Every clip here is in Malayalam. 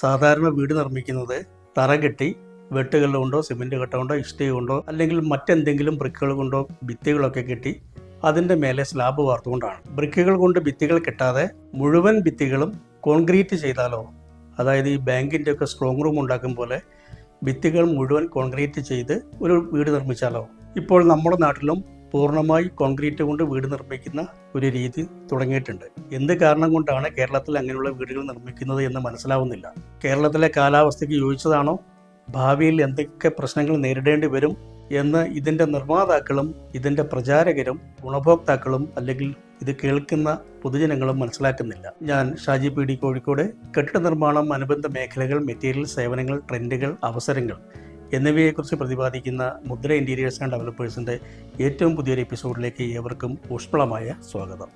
സാധാരണ വീട് നിർമ്മിക്കുന്നത് തറ കെട്ടി വെട്ടുകൾ കൊണ്ടോ സിമെന്റ് കട്ട കൊണ്ടോ ഇഷ്ടിക കൊണ്ടോ അല്ലെങ്കിൽ മറ്റെന്തെങ്കിലും ബ്രിക്കുകൾ കൊണ്ടോ ഭിത്തികളൊക്കെ കെട്ടി അതിന്റെ മേലെ സ്ലാബ് വാർത്തുകൊണ്ടാണ്. ബ്രിക്കുകൾ കൊണ്ട് ഭിത്തികൾ കെട്ടാതെ മുഴുവൻ ഭിത്തികളും കോൺക്രീറ്റ് ചെയ്താലോ അതായത് ഈ ബാങ്കിന്റെ ഒക്കെ സ്ട്രോങ് റൂം ഉണ്ടാക്കും പോലെ ഭിത്തികൾ മുഴുവൻ കോൺക്രീറ്റ് ചെയ്ത് ഒരു വീട് നിർമ്മിച്ചാലോ. ഇപ്പോൾ നമ്മുടെ നാട്ടിലും പൂർണമായി കോൺക്രീറ്റ് കൊണ്ട് വീട് നിർമ്മിക്കുന്ന ഒരു രീതി തുടങ്ങിയിട്ടുണ്ട്. എന്ത് കാരണം കൊണ്ടാണ് കേരളത്തിൽ അങ്ങനെയുള്ള വീടുകൾ നിർമ്മിക്കുന്നത് എന്ന് മനസ്സിലാവുന്നില്ല? കേരളത്തിലെ കാലാവസ്ഥയ്ക്ക് യോജിച്ചതാണോ? ഭാവിയിൽ എന്തൊക്കെ പ്രശ്നങ്ങൾ നേരിടേണ്ടി വരും എന്ന് ഇതിന്റെ നിർമ്മാതാക്കളും ഇതിന്റെ പ്രചാരകരും ഗുണഭോക്താക്കളും അല്ലെങ്കിൽ ഇത് കേൾക്കുന്ന പൊതുജനങ്ങളും മനസ്സിലാക്കുന്നില്ല. ഞാൻ ഷാജി പി ഡി കോഴിക്കോട്. കെട്ടിട നിർമ്മാണം അനുബന്ധ മേഖലകൾ മെറ്റീരിയൽ സേവനങ്ങൾ ട്രെൻഡുകൾ അവസരങ്ങൾ എന്നിവയെക്കുറിച്ച് പ്രതിപാദിക്കുന്ന മുദ്ര ഇന്റീരിയേഴ്സ് ആൻഡ് ഡെവലപ്പേഴ്സിന്റെ ഏറ്റവും പുതിയൊരു എപ്പിസോഡിലേക്ക് ഏവർക്കും ഊഷ്മളമായ സ്വാഗതം.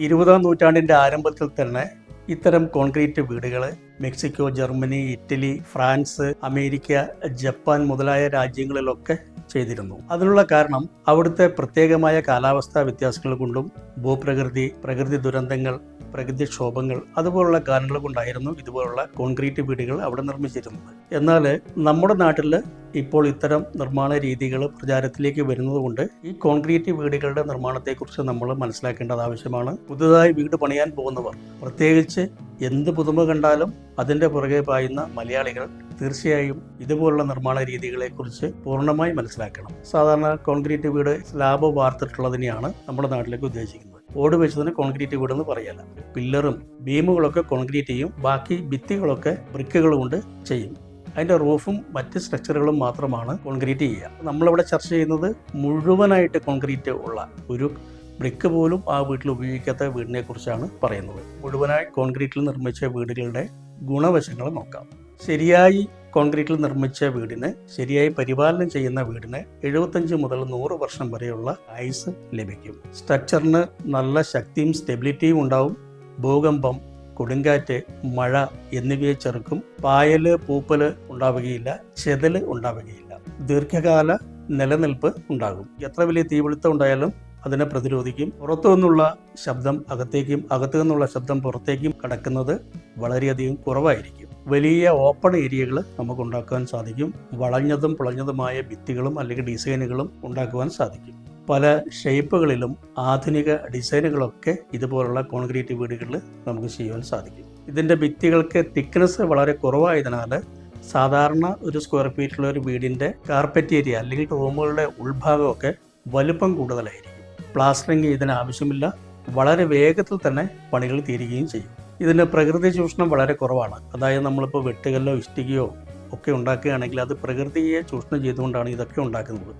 ഇരുപതാം നൂറ്റാണ്ടിന്റെ ആരംഭത്തിൽ തന്നെ ഇത്തരം കോൺക്രീറ്റ് വീടുകൾ Mexico Germany Italy France America Japan മുതലായ രാജ്യങ്ങളിലൊക്കെ ചെയ്തിരുന്നു. അതിനുള്ള കാരണം അവിടുത്തെ പ്രത്യേകമായ കാലാവസ്ഥാ വ്യത്യാസങ്ങൾ കൊണ്ടും ഭൂപ്രകൃതി പ്രകൃതി ദുരന്തങ്ങൾ പ്രകൃതിക്ഷോഭങ്ങൾ അതുപോലുള്ള കാരണങ്ങൾ കൊണ്ടായിരുന്നു ഇതുപോലുള്ള കോൺക്രീറ്റ് വീടുകൾ അവിടെ നിർമ്മിച്ചിരുന്നത്. എന്നാൽ നമ്മുടെ നാട്ടിൽ ഇപ്പോൾ ഇത്തരം നിർമ്മാണ രീതികൾ പ്രചാരത്തിലേക്ക് വരുന്നതുകൊണ്ട് ഈ കോൺക്രീറ്റ് വീടുകളുടെ നിർമ്മാണത്തെക്കുറിച്ച് നമ്മൾ മനസ്സിലാക്കേണ്ടത് ആവശ്യമാണ്. പുതുതായി വീട് പണിയാൻ പോകുന്നവർ പ്രത്യേകിച്ച് എന്ത് പുതുമ കണ്ടാലും അതിന്റെ പുറകെ പായുന്ന മലയാളികൾ തീർച്ചയായും ഇതുപോലുള്ള നിർമ്മാണ രീതികളെക്കുറിച്ച് പൂർണമായി മനസ്സിലാക്കണം. സാധാരണ കോൺക്രീറ്റ് വീട് സ്ലാബ് വാർത്തിട്ടുള്ളതിനെയാണ് നമ്മുടെ നാട്ടിലേക്ക് ഉദ്ദേശിക്കുന്നത്. ഓട് വെച്ചതിന് കോൺക്രീറ്റ് വീട് എന്ന് പറയല പില്ലറും ബീമുകളൊക്കെ കോൺക്രീറ്റ് ചെയ്യും. ബാക്കി ഭിത്തികളൊക്കെ ബ്രിക്കുകൾ കൊണ്ട് ചെയ്യും. അതിന്റെ റൂഫും മറ്റ് സ്ട്രക്ചറുകളും മാത്രമാണ് കോൺക്രീറ്റ് ചെയ്യുക. നമ്മളിവിടെ ചർച്ച ചെയ്യുന്നത് മുഴുവനായിട്ട് കോൺക്രീറ്റ് ഉള്ള ഒരു ബ്രിക്ക് പോലും ആ വീട്ടിൽ ഉപയോഗിക്കാത്ത വീടിനെ കുറിച്ചാണ് പറയുന്നത്. മുഴുവനായി കോൺക്രീറ്റിൽ നിർമ്മിച്ച വീടുകളുടെ ഗുണവശങ്ങൾ നോക്കാം. ശരിയായി കോൺക്രീറ്റിൽ നിർമ്മിച്ച വീടിന് ശരിയായി പരിപാലനം ചെയ്യുന്ന വീടിന് എഴുപത്തഞ്ച് മുതൽ നൂറ് വർഷം വരെയുള്ള ആയുസ് ലഭിക്കും. സ്ട്രക്ചറിന് നല്ല ശക്തിയും സ്റ്റെബിലിറ്റിയും ഉണ്ടാവും. ഭൂകമ്പം കൊടുങ്കാറ്റ് മഴ എന്നിവയെ ചെറുക്കും. പായൽ പൂപ്പൽ ഉണ്ടാവുകയില്ല ചെതൽ ഉണ്ടാവുകയില്ല. ദീർഘകാല നിലനിൽപ്പ് ഉണ്ടാകും. എത്ര വലിയ തീപിടുത്തം ഉണ്ടായാലും അതിനെ പ്രതിരോധിക്കും. പുറത്തു നിന്നുള്ള ശബ്ദം അകത്തേക്കും അകത്തു നിന്നുള്ള ശബ്ദം പുറത്തേക്കും കടക്കുന്നത് വളരെയധികം കുറവായിരിക്കും. വലിയ ഓപ്പൺ ഏരിയകൾ നമുക്ക് ഉണ്ടാക്കുവാൻ സാധിക്കും. വളഞ്ഞതും പുളഞ്ഞതുമായ ഭിത്തികളും അല്ലെങ്കിൽ ഡിസൈനുകളും ഉണ്ടാക്കുവാൻ സാധിക്കും. പല ഷേപ്പുകളിലും ആധുനിക ഡിസൈനുകളൊക്കെ ഇതുപോലുള്ള കോൺക്രീറ്റ് വീടുകളിൽ നമുക്ക് ചെയ്യുവാൻ സാധിക്കും. ഇതിന്റെ ഭിത്തികൾക്ക് തിക്നെസ് വളരെ കുറവായതിനാൽ സാധാരണ ഒരു സ്ക്വയർ ഫീറ്റിലുള്ള ഒരു വീടിന്റെ കാർപ്പറ്റ് ഏരിയ അല്ലെങ്കിൽ റൂമുകളുടെ ഉൾഭാഗമൊക്കെ വലുപ്പം കൂടുതലായിരിക്കും. പ്ലാസ്റ്ററിങ് ഇതിന് ആവശ്യമില്ല. വളരെ വേഗത്തിൽ തന്നെ പണികൾ തീരുകയും ചെയ്യും. ഇതിന് പ്രകൃതി ചൂഷണം വളരെ കുറവാണ്. അതായത് നമ്മളിപ്പോൾ വെട്ടുകല്ലോ ഇഷ്ടികയോ ഒക്കെ ഉണ്ടാക്കുകയാണെങ്കിൽ അത് പ്രകൃതിയെ ചൂഷണം ചെയ്തുകൊണ്ടാണ് ഇതൊക്കെ ഉണ്ടാക്കുന്നത്.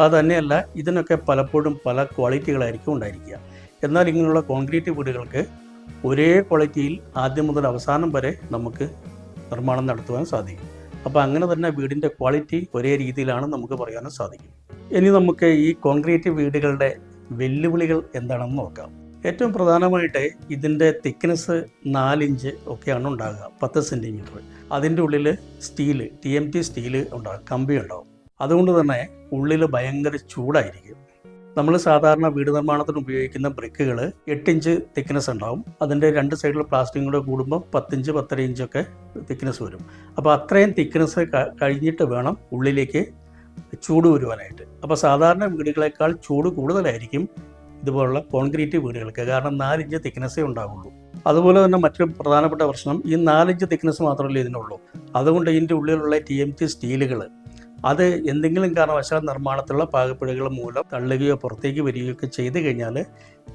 അത് തന്നെയല്ല ഇതിനൊക്കെ പലപ്പോഴും പല ക്വാളിറ്റികളായിരിക്കും ഉണ്ടായിരിക്കുക. എന്നാൽ ഇങ്ങനെയുള്ള കോൺക്രീറ്റ് വീടുകൾക്ക് ഒരേ ക്വാളിറ്റിയിൽ ആദ്യം മുതൽ അവസാനം വരെ നമുക്ക് നിർമ്മാണം നടത്തുവാൻ സാധിക്കും. അപ്പോൾ അങ്ങനെ തന്നെ വീടിന്റെ ക്വാളിറ്റി ഒരേ രീതിയിലാണ് നമുക്ക് പറയാനും സാധിക്കും. ഇനി നമുക്ക് ഈ കോൺക്രീറ്റ് വീടുകളുടെ വെല്ലുവിളികൾ എന്താണെന്ന് നോക്കാം. ഏറ്റവും പ്രധാനമായിട്ട് ഇതിന്റെ തിക്നെസ് നാലിഞ്ച് ഒക്കെയാണ് ഉണ്ടാകുക പത്ത് സെന്റിമീറ്റർ അതിന്റെ ഉള്ളിൽ steel T M T steel ഉണ്ടാകും കമ്പി ഉണ്ടാകും അതുകൊണ്ട് തന്നെ ഉള്ളിൽ ഭയങ്കര ചൂടായിരിക്കും. നമ്മൾ സാധാരണ വീട് നിർമ്മാണത്തിന് ഉപയോഗിക്കുന്ന ബ്രിക്കുകൾ എട്ടിഞ്ച് തിക്നെസ് ഉണ്ടാവും. അതിന്റെ രണ്ട് സൈഡിൽ പ്ലാസ്റ്റിക് കൂടെ കൂടുമ്പോൾ പത്തിഞ്ച് പത്തര ഇഞ്ചൊക്കെ തിക്നെസ് വരും. അപ്പോൾ അത്രയും തിക്നെസ് കഴിഞ്ഞിട്ട് വേണം ഉള്ളിലേക്ക് ചൂട് വരുവാനായിട്ട്. അപ്പോൾ സാധാരണ വീടുകളേക്കാൾ ചൂട് കൂടുതലായിരിക്കും ഇതുപോലുള്ള കോൺക്രീറ്റ് വീടുകൾക്ക്. കാരണം നാലിഞ്ച് തിക്നെസ്സേ ഉണ്ടാവുള്ളൂ. അതുപോലെ തന്നെ മറ്റൊരു പ്രധാനപ്പെട്ട പ്രശ്നം ഈ നാലിഞ്ച് തിക്നെസ് മാത്രമല്ലേ ഇതിനുള്ളൂ. അതുകൊണ്ട് ഇതിന്റെ ഉള്ളിലുള്ള ടി എം ടി സ്റ്റീലുകൾ അത് എന്തെങ്കിലും കാരണവശാൽ നിർമ്മാണത്തിലുള്ള പാകപ്പിഴകൾ മൂലം തള്ളുകയോ പുറത്തേക്ക് വരികയോ ഒക്കെ ചെയ്തു കഴിഞ്ഞാൽ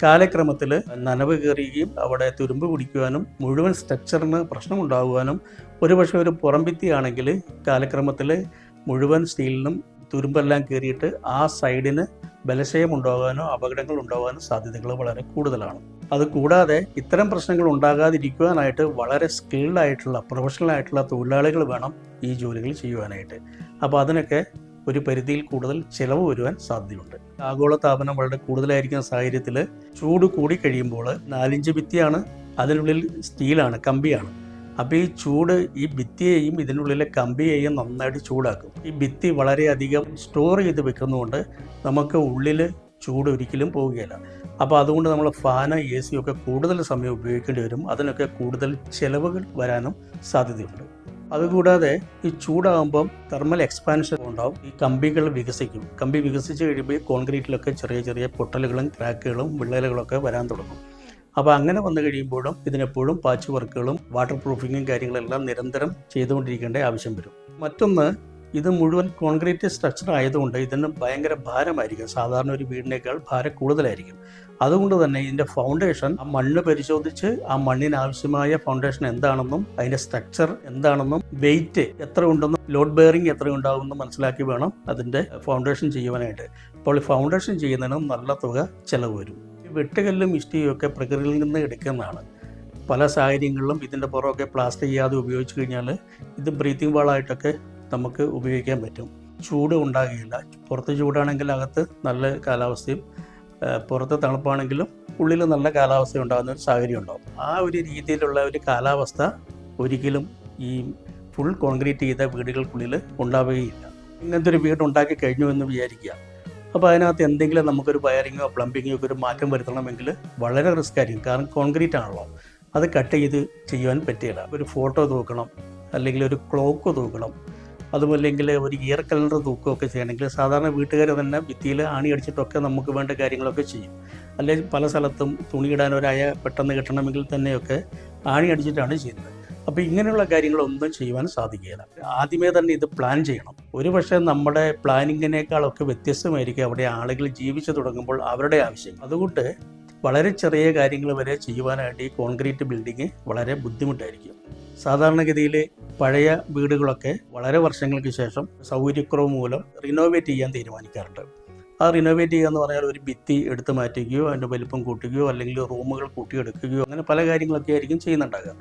കാലക്രമത്തിൽ നനവ് കയറുകയും അവിടെ തുരുമ്പ് പിടിക്കുവാനും മുഴുവൻ സ്ട്രക്ചറിന് പ്രശ്നമുണ്ടാകുവാനും ഒരുപക്ഷെ ഒരു പുറംഭിത്തിയാണെങ്കിൽ കാലക്രമത്തിൽ മുഴുവൻ സ്റ്റീലിനും തുരുമ്പെല്ലാം കയറിയിട്ട് ആ സൈഡിന് ബലക്ഷയം ഉണ്ടാകാനോ അപകടങ്ങൾ ഉണ്ടാകാനോ സാധ്യതകൾ വളരെ കൂടുതലാണ്. അത് കൂടാതെ ഇത്തരം പ്രശ്നങ്ങൾ ഉണ്ടാകാതിരിക്കുവാനായിട്ട് വളരെ സ്കിൽഡ് ആയിട്ടുള്ള പ്രൊഫഷണൽ ആയിട്ടുള്ള തൊഴിലാളികൾ വേണം ഈ ജോലികൾ ചെയ്യുവാനായിട്ട്. അപ്പോൾ അതിനൊക്കെ ഒരു പരിധിയിൽ കൂടുതൽ ചിലവ് വരുവാൻ സാധ്യതയുണ്ട്. ആഗോള താപനം വളരെ കൂടുതലായിരിക്കുന്ന സാഹചര്യത്തിൽ ചൂട് കൂടി കഴിയുമ്പോൾ നാലിഞ്ച് ഭിത്തിയാണ് അതിനുള്ളിൽ സ്റ്റീലാണ് കമ്പിയാണ്. അപ്പോൾ ഈ ചൂട് ഈ ഭിത്തിയെയും ഇതിനുള്ളിലെ കമ്പിയെയും നന്നായിട്ട് ചൂടാക്കും. ഈ ഭിത്തി വളരെയധികം സ്റ്റോർ ചെയ്ത് വെക്കുന്നതുകൊണ്ട് നമുക്ക് ഉള്ളിൽ ചൂട് ഒരിക്കലും പോവുകയില്ല. അപ്പോൾ അതുകൊണ്ട് നമ്മൾ ഫാന് എ സി ഒക്കെ കൂടുതൽ സമയം ഉപയോഗിക്കേണ്ടി വരും. അതിനൊക്കെ കൂടുതൽ ചിലവുകൾ വരാനും സാധ്യതയുണ്ട്. അതുകൂടാതെ ഈ ചൂടാകുമ്പം തെർമൽ എക്സ്പാൻഷൻ ഉണ്ടാവും. ഈ കമ്പികൾ വികസിക്കും. കമ്പി വികസിച്ച് കഴിയുമ്പോൾ കോൺക്രീറ്റിലൊക്കെ ചെറിയ ചെറിയ പൊട്ടലുകളും ക്രാക്കുകളും വിള്ളലുകളൊക്കെ വരാൻ തുടങ്ങും. അപ്പോൾ അങ്ങനെ വന്നു കഴിയുമ്പോഴും ഇതിനെപ്പോഴും പാച്ച് വർക്കുകളും വാട്ടർ പ്രൂഫിങ്ങും കാര്യങ്ങളെല്ലാം നിരന്തരം ചെയ്തുകൊണ്ടിരിക്കേണ്ട ആവശ്യം വരും. മറ്റൊന്ന് ഇത് മുഴുവൻ കോൺക്രീറ്റ് സ്ട്രക്ചർ ആയതുകൊണ്ട് ഇതിന് ഭയങ്കര ഭാരമായിരിക്കും. സാധാരണ ഒരു വീടിനേക്കാൾ ഭാരം കൂടുതലായിരിക്കും. അതുകൊണ്ട് തന്നെ ഇതിന്റെ ഫൗണ്ടേഷൻ ആ മണ്ണ് പരിശോധിച്ച് ആ മണ്ണിന് ആവശ്യമായ ഫൗണ്ടേഷൻ എന്താണെന്നും അതിന്റെ സ്ട്രക്ചർ എന്താണെന്നും വെയിറ്റ് എത്ര ഉണ്ടെന്നും ലോഡ് ബെയറിംഗ് എത്ര ഉണ്ടാകുമെന്നും മനസ്സിലാക്കി വേണം അതിന്റെ ഫൗണ്ടേഷൻ ചെയ്യുവാനായിട്ട്. അപ്പോൾ ഫൗണ്ടേഷൻ ചെയ്യുന്നതിന് നല്ല തുക ചിലവ് വരും. വെട്ടുകല്ലും ഇഷ്ടിയും ഒക്കെ പ്രകൃതിയിൽ നിന്ന് എടുക്കുന്നതാണ്. പല സാഹചര്യങ്ങളിലും ഇതിന്റെ പുറമൊക്കെ പ്ലാസ്റ്റിക് ചെയ്യാതെ ഉപയോഗിച്ച് കഴിഞ്ഞാൽ ഇത് ബ്രീത്തിങ് വാളായിട്ടൊക്കെ നമുക്ക് ഉപയോഗിക്കാൻ പറ്റും. ചൂട് ഉണ്ടാകുകയില്ല. പുറത്ത് ചൂടാണെങ്കിൽ അകത്ത് നല്ല കാലാവസ്ഥയും പുറത്ത് തണുപ്പാണെങ്കിലും ഉള്ളിൽ നല്ല കാലാവസ്ഥ ഉണ്ടാകുന്ന ഒരു സാഹചര്യം ഉണ്ടാകും ആ ഒരു രീതിയിലുള്ള ഒരു കാലാവസ്ഥ ഒരിക്കലും ഈ ഫുൾ കോൺക്രീറ്റ് ചെയ്ത വീടുകൾക്കുള്ളിൽ ഉണ്ടാവുകയില്ല. ഇങ്ങനത്തെ ഒരു വീട് ഉണ്ടാക്കി കഴിഞ്ഞു എന്ന് വിചാരിക്കുക. അപ്പോൾ അതിനകത്ത് എന്തെങ്കിലും നമുക്കൊരു വയറിങ്ങോ പ്ലംബിങ്ങോ ഒക്കെ ഒരു മാറ്റം വരുത്തണമെങ്കിൽ വളരെ റിസ്ക് ആയിരിക്കും. കാരണം കോൺക്രീറ്റ് ആണല്ലോ. അത് കട്ട് ചെയ്ത് ചെയ്യുവാൻ പറ്റില്ല. ഒരു ഫോട്ടോ തൂക്കണം അല്ലെങ്കിൽ ഒരു ക്ലോക്ക് തൂക്കണം അതുമല്ലെങ്കിൽ ഒരു ഇയർ കലണ്ടർ തൂക്കുകയൊക്കെ ചെയ്യണമെങ്കിൽ സാധാരണ വീട്ടുകാർ തന്നെ ഭിത്തിയിൽ ആണി അടിച്ചിട്ടൊക്കെ നമുക്ക് വേണ്ട കാര്യങ്ങളൊക്കെ ചെയ്യും. അല്ലെങ്കിൽ പല സ്ഥലത്തും തുണിയിടാൻ ഒരായ പെട്ടെന്ന് കിട്ടണമെങ്കിൽ തന്നെയൊക്കെ ആണി അടിച്ചിട്ടാണ് ചെയ്യുന്നത്. അപ്പോൾ ഇങ്ങനെയുള്ള കാര്യങ്ങളൊന്നും ചെയ്യുവാൻ സാധിക്കുകയില്ല. ആദ്യമേ തന്നെ ഇത് പ്ലാൻ ചെയ്യണം. ഒരു പക്ഷേ നമ്മുടെ പ്ലാനിങ്ങിനേക്കാളൊക്കെ വ്യത്യസ്തമായിരിക്കും അവിടെ ആളുകൾ ജീവിച്ചു തുടങ്ങുമ്പോൾ അവരുടെ ആവശ്യം അതുകൊണ്ട് വളരെ ചെറിയ കാര്യങ്ങൾ വരെ ചെയ്യുവാനായിട്ട് ഈ കോൺക്രീറ്റ് ബിൽഡിങ് വളരെ ബുദ്ധിമുട്ടായിരിക്കും. സാധാരണഗതിയിൽ പഴയ വീടുകളൊക്കെ വളരെ വർഷങ്ങൾക്ക് ശേഷം സൗകര്യക്കുറവ് മൂലം റിനോവേറ്റ് ചെയ്യാൻ തീരുമാനിക്കാറുണ്ട്. ആ റിനോവേറ്റ് ചെയ്യുക എന്ന് പറഞ്ഞാൽ ഒരു ഭിത്തി എടുത്ത് മാറ്റുകയോ അതിന്റെ വലിപ്പം കൂട്ടുകയോ അല്ലെങ്കിൽ റൂമുകൾ കൂട്ടിയെടുക്കുകയോ അങ്ങനെ പല കാര്യങ്ങളൊക്കെ ആയിരിക്കും ചെയ്യുന്നുണ്ടാകുക.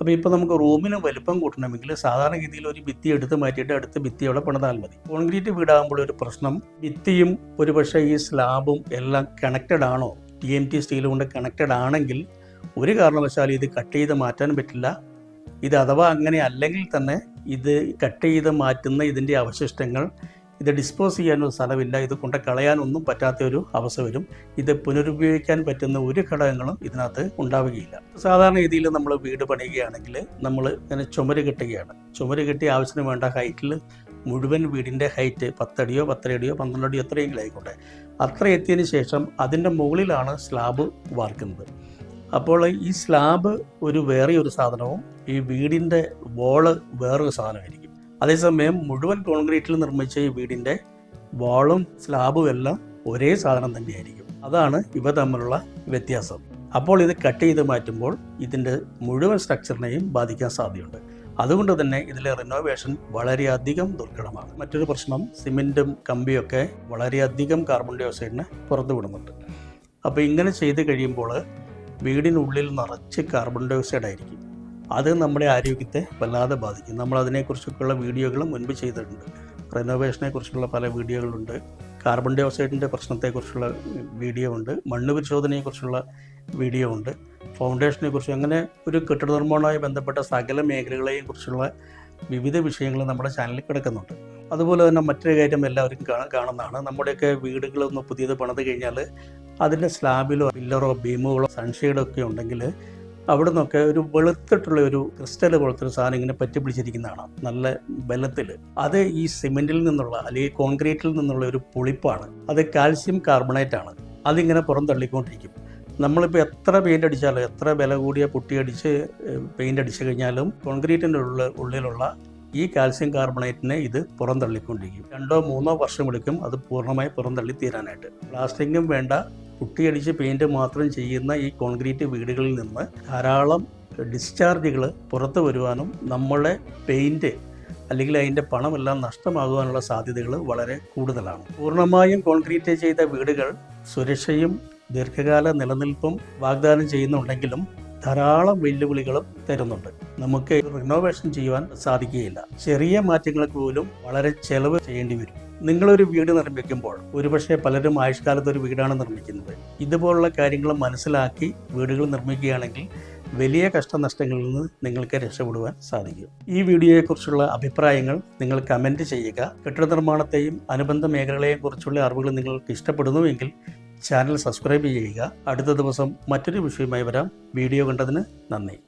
അപ്പോൾ ഇപ്പോൾ നമുക്ക് റൂമിന് വലുപ്പം കൂട്ടണമെങ്കിൽ സാധാരണ രീതിയിൽ ഒരു ഭിത്തി എടുത്ത് മാറ്റിയിട്ട് അടുത്ത ഭിത്തി അവിടെ പണിതാൽ മതി. കോൺക്രീറ്റ് വീടാകുമ്പോൾ ഒരു പ്രശ്നം ഭിത്തിയും ഒരു പക്ഷേ ഈ സ്ലാബും എല്ലാം കണക്റ്റഡ് ആണോ? ടി എം ടി സ്റ്റീൽ കൊണ്ട് കണക്റ്റഡ് ആണെങ്കിൽ ഒരു കാരണവശാലും ഇത് കട്ട് ചെയ്ത് മാറ്റാൻ പറ്റില്ല. ഇത് അഥവാ അങ്ങനെ അല്ലെങ്കിൽ തന്നെ ഇത് കട്ട് ചെയ്ത് മാറ്റുന്ന ഇതിന്റെ അവശിഷ്ടങ്ങൾ ഇത് ഡിസ്പോസ് ചെയ്യാനൊരു സ്ഥലമില്ല. ഇത് കൊണ്ട് കളയാനൊന്നും പറ്റാത്ത ഒരു അവസ്ഥ വരും. ഇത് പുനരുപയോഗിക്കാൻ പറ്റുന്ന ഒരു ഘടകങ്ങളും ഇതിനകത്ത് ഉണ്ടാവുകയില്ല. സാധാരണ രീതിയിൽ നമ്മൾ വീട് പണിയുകയാണെങ്കിൽ നമ്മൾ ഇങ്ങനെ ചുമര് കെട്ടുകയാണ്. ചുമര് കെട്ടി ആവശ്യത്തിന് വേണ്ട ഹൈറ്റിൽ മുഴുവൻ വീടിന്റെ ഹൈറ്റ് പത്തടിയോ പത്തരയടിയോ പന്ത്രണ്ടടിയോ എത്രയെങ്കിലും ആയിക്കോട്ടെ. അത്ര എത്തിയതിന് ശേഷം അതിന്റെ മുകളിലാണ് സ്ലാബ് വാർക്കുന്നത്. അപ്പോൾ ഈ സ്ലാബ് ഒരു വേറെ ഒരു സാധനവും ഈ വീടിന്റെ വോൾ വേറൊരു സാധനമായിരിക്കും. അതേസമയം മുഴുവൻ കോൺക്രീറ്റിൽ നിർമ്മിച്ച ഈ വീടിന്റെ വാളും സ്ലാബും എല്ലാം ഒരേ സാധനം തന്നെയായിരിക്കും. അതാണ് ഇവ തമ്മിലുള്ള വ്യത്യാസം. അപ്പോൾ ഇത് കട്ട് ചെയ്ത് മാറ്റുമ്പോൾ ഇതിന്റെ മുഴുവൻ സ്ട്രക്ചറിനെയും ബാധിക്കാൻ സാധ്യതയുണ്ട്. അതുകൊണ്ട് തന്നെ ഇതിലെ റിനോവേഷൻ വളരെയധികം ദുർഘടമാണ്. മറ്റൊരു പ്രശ്നം സിമെന്റും കമ്പിയൊക്കെ വളരെയധികം കാർബൺ ഡൈ പുറത്തു വിടുന്നുണ്ട് അപ്പോൾ ഇങ്ങനെ ചെയ്ത് കഴിയുമ്പോൾ വീടിനുള്ളിൽ നിറച്ച് കാർബൺ ഡൈ ഓക്സൈഡ് ആയിരിക്കും. അത് നമ്മുടെ ആരോഗ്യത്തെ വല്ലാതെ ബാധിക്കും. നമ്മൾ അതിനെക്കുറിച്ചൊക്കെയുള്ള വീഡിയോകളും മുൻപ് ചെയ്തിട്ടുണ്ട്. റിനോവേഷനെ കുറിച്ചുള്ള പല വീഡിയോകളുണ്ട്. കാർബൺ ഡൈ ഓക്സൈഡിന്റെ പ്രശ്നത്തെക്കുറിച്ചുള്ള വീഡിയോ ഉണ്ട്. മണ്ണ് പരിശോധനയെക്കുറിച്ചുള്ള വീഡിയോ ഉണ്ട്. ഫൗണ്ടേഷനെ കുറിച്ച് അങ്ങനെ ഒരു കെട്ടിട നിർമ്മാണവുമായി ബന്ധപ്പെട്ട സകല മേഖലകളെയും കുറിച്ചുള്ള വിവിധ വിഷയങ്ങൾ നമ്മുടെ ചാനലിൽ കിടക്കുന്നുണ്ട്. അതുപോലെ തന്നെ മറ്റൊരു കാര്യം എല്ലാവരും കാണുന്നതാണ്. നമ്മുടെയൊക്കെ വീടുകളൊന്ന് പുതിയത് പണിത് കഴിഞ്ഞാൽ അതിന്റെ സ്ലാബിലോ പില്ലറോ ബീമുകളോ സൺഷെയ്ഡോ ഒക്കെ ഉണ്ടെങ്കിൽ അവിടെ നിന്നൊക്കെ ഒരു വെളുത്തിട്ടുള്ള ഒരു ക്രിസ്റ്റൽ പോലത്തെ ഒരു സാധനം ഇങ്ങനെ പറ്റി പിടിച്ചിരിക്കുന്നതാണ്. നല്ല ബലത്തിൽ അത് ഈ സിമെന്റിൽ നിന്നുള്ള അല്ലെങ്കിൽ കോൺക്രീറ്റിൽ നിന്നുള്ള ഒരു പുളിപ്പാണ്. അത് കാൽസ്യം കാർബണേറ്റ് ആണ് അതിങ്ങനെ പുറം തള്ളിക്കൊണ്ടിരിക്കും നമ്മളിപ്പോൾ എത്ര പെയിന്റ് അടിച്ചാലും എത്ര വില കൂടിയ പുട്ടി അടിച്ച് പെയിന്റ് അടിച്ചു കഴിഞ്ഞാലും കോൺക്രീറ്റിന്റെ ഉള്ള ഉള്ളിലുള്ള ഈ കാൽസ്യം കാർബണേറ്റിനെ ഇത് പുറം തള്ളിക്കൊണ്ടിരിക്കും രണ്ടോ മൂന്നോ വർഷം എടുക്കും അത് പൂർണമായി പുറം തള്ളി തീരാനായിട്ട്. പ്ലാസ്റ്റിക്കും വേണ്ട പുട്ടിയടിച്ച് പെയിന്റ് മാത്രം ചെയ്യുന്ന ഈ കോൺക്രീറ്റ് വീടുകളിൽ നിന്ന് ധാരാളം ഡിസ്ചാർജുകൾ പുറത്തു വരുവാനും നമ്മളെ പെയിന്റ് അല്ലെങ്കിൽ അതിന്റെ പണമെല്ലാം നഷ്ടമാകുവാനുള്ള സാധ്യതകൾ വളരെ കൂടുതലാണ്. പൂർണമായും കോൺക്രീറ്റ് ചെയ്ത വീടുകൾ സുരക്ഷയും ദീർഘകാല നിലനിൽപ്പും വാഗ്ദാനം ചെയ്യുന്നുണ്ടെങ്കിലും ധാരാളം വെല്ലുവിളികളും തരുന്നുണ്ട്. നമുക്ക് റിനോവേഷൻ ചെയ്യുവാൻ സാധിക്കുകയില്ല. ചെറിയ മാറ്റങ്ങൾക്ക് പോലും വളരെ ചെലവ് ചെയ്യേണ്ടി വരും. നിങ്ങളൊരു വീട് നിർമ്മിക്കുമ്പോൾ ഒരുപക്ഷെ പലരും ആയുഷ്കാലത്ത് ഒരു വീടാണ് നിർമ്മിക്കുന്നത്. ഇതുപോലുള്ള കാര്യങ്ങൾ മനസ്സിലാക്കി വീടുകൾ നിർമ്മിക്കുകയാണെങ്കിൽ വലിയ കഷ്ടനഷ്ടങ്ങളിൽ നിന്ന് നിങ്ങൾക്ക് രക്ഷപ്പെടുവാൻ സാധിക്കും. ഈ വീഡിയോയെക്കുറിച്ചുള്ള അഭിപ്രായങ്ങൾ നിങ്ങൾ കമന്റ് ചെയ്യുക. കെട്ടിട നിർമ്മാണത്തെയും അനുബന്ധ മേഖലകളെയും കുറിച്ചുള്ള അറിവുകൾ നിങ്ങൾക്ക് ഇഷ്ടപ്പെടുന്നുവെങ്കിൽ ചാനൽ സബ്സ്ക്രൈബ് ചെയ്യുക. അടുത്ത ദിവസം മറ്റൊരു വിഷയമായി വരാം. വീഡിയോ കണ്ടതിന് നന്ദി.